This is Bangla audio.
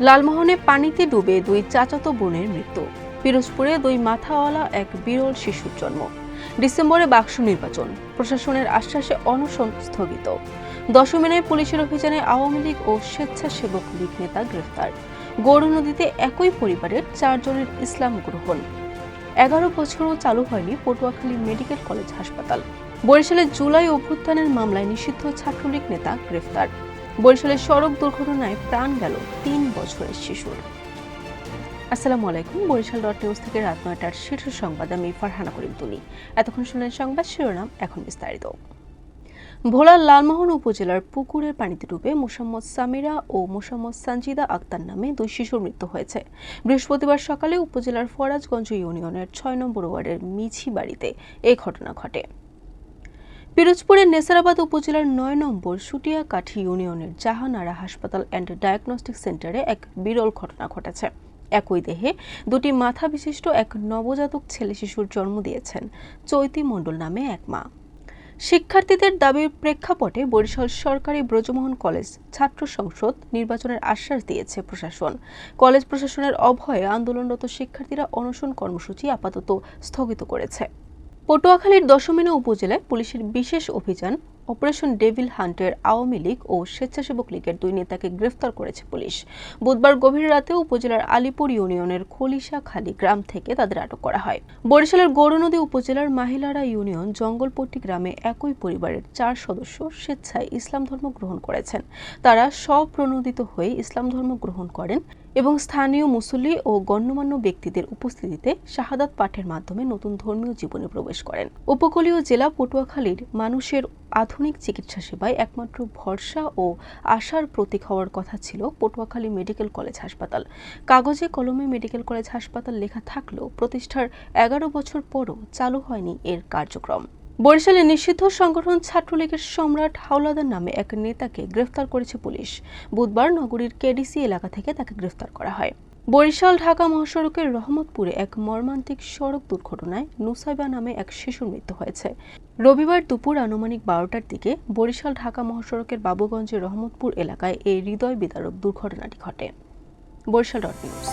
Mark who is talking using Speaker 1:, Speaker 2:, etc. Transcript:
Speaker 1: লালমোহনে পানিতে ডুবে দুই চাচাতো বোনের মৃত্যু। পিরোজপুরে দুই মাথাওয়ালা এক বিরল শিশুর জন্ম। ডিসেম্বরে বাক্স নির্বাচন, প্রশাসনের আশ্বাসে অনশন স্থগিত। দশমিনে পুলিশের অভিযানে আওয়ামী লীগ ও স্বেচ্ছাসেবক লীগ নেতা গ্রেফতার। গৌর নদীতে একই পরিবারের চারজনের ইসলাম গ্রহণ। এগারো বছরও চালু হয়নি পটুয়াখালী মেডিকেল কলেজ হাসপাতাল। বরিশালের জুলাই অভ্যুত্থানের মামলায় নিষিদ্ধ ছাত্রলীগ নেতা গ্রেফতার। বরিশালের সড়ক দুর্ঘটনায় প্রাণ গেল তিন বছরের শিশুর। আসসালামু আলাইকুম, বরিশাল ডট নিউজ থেকে রাত নয়টার শীর্ষ সংবাদ। আমি ফারহানা করিম তুলি। এতক্ষণ শুনলেন সংবাদ শিরোনাম, এখন বিস্তারিত। ভোলার লালমোহন উপজেলার পুকুরের পানিতে ডুবে মোসাম্মদ সামিরা ও মোসাম্মদ সানজিদা আক্তার নামে দুই শিশুর মৃত্যু হয়েছে। বৃহস্পতিবার সকালে উপজেলার ফরাজগঞ্জ ইউনিয়নের ছয় নম্বর ওয়ার্ডের মিছি বাড়িতে এই ঘটনা ঘটে। পিরোজপুরের নেসারাবাদ উপজেলার নয় নম্বর সুটিয়াকাঠি ইউনিয়নের জাহানারা হাসপাতাল অ্যান্ড ডায়াগনস্টিক সেন্টারে এক বিরল ঘটনা ঘটেছে। একই দেহে দুটি মাথা বিশিষ্ট এক নবজাতক ছেলে শিশুর জন্ম দিয়েছেন। চৈতি মণ্ডল নামে এক মা। শিক্ষার্থীদের দাবির প্রেক্ষাপটে বরিশাল সরকারি ব্রজমোহন কলেজ ছাত্র সংসদ নির্বাচনের আশ্বাস দিয়েছে প্রশাসন। কলেজ প্রশাসনের অভয়ে আন্দোলনরত শিক্ষার্থীরা অনশন কর্মসূচি আপাতত স্থগিত করেছে। পটুয়াখালীর দশমিনা উপজেলায় পুলিশের বিশেষ অভিযান, অপারেশন ডেভিল হান্টের আওয়ামী লীগ ও স্বেচ্ছাসেবক লীগের দুই নেতাকে গ্রেফতার করেছে পুলিশ। বুধবার গভীর রাতে উপজেলার আলিপুর ইউনিয়নের খলিশাখালী গ্রাম থেকে তাদের আটক করা হয়। বরিশালের গৌরনদী উপজেলার মাহিলারা ইউনিয়ন জঙ্গলপট্টি গ্রামে একই পরিবারের চার সদস্য স্বেচ্ছায় ইসলাম ধর্ম গ্রহণ করেছেন। তারা স্বপ্রণোদিত হয়ে ইসলাম ধর্ম গ্রহণ করেন। এবং স্থানীয় মুসল্লি ও গণ্যমান্য ব্যক্তিদের উপস্থিতিতে শাহাদাত পাঠের মাধ্যমে নতুন ধর্মীয় জীবনে প্রবেশ করেন। উপকূলীয় জেলা পটুয়াখালীর মানুষের আধুনিক চিকিৎসা সেবায় একমাত্র ভরসা ও আশার প্রতীক হওয়ার কথা ছিল পটুয়াখালী মেডিকেল কলেজ হাসপাতাল। কাগজে কলমে মেডিকেল কলেজ হাসপাতাল লেখা থাকলেও প্রতিষ্ঠার এগারো বছর পরও চালু হয়নি এর কার্যক্রম। বরিশালে নিষিদ্ধ সংগঠন ছাত্রলীগের সম্রাট হাওলাদার নামে এক নেতাকে গ্রেফতার করেছে পুলিশ। বুধবার নগরীর কেডিসি এলাকা থেকে তাকে গ্রেফতার করা হয়। বরিশাল ঢাকা মহাসড়কের রহমতপুরে এক মর্মান্তিক সড়ক দুর্ঘটনায় নুসাইবা নামে এক শিশুর মৃত্যু হয়েছে। রবিবার দুপুর আনুমানিক বারোটার দিকে বরিশাল ঢাকা মহাসড়কের বাবুগঞ্জের রহমতপুর এলাকায় এই হৃদয় বিদারক দুর্ঘটনাটি ঘটে। Barishal dot news.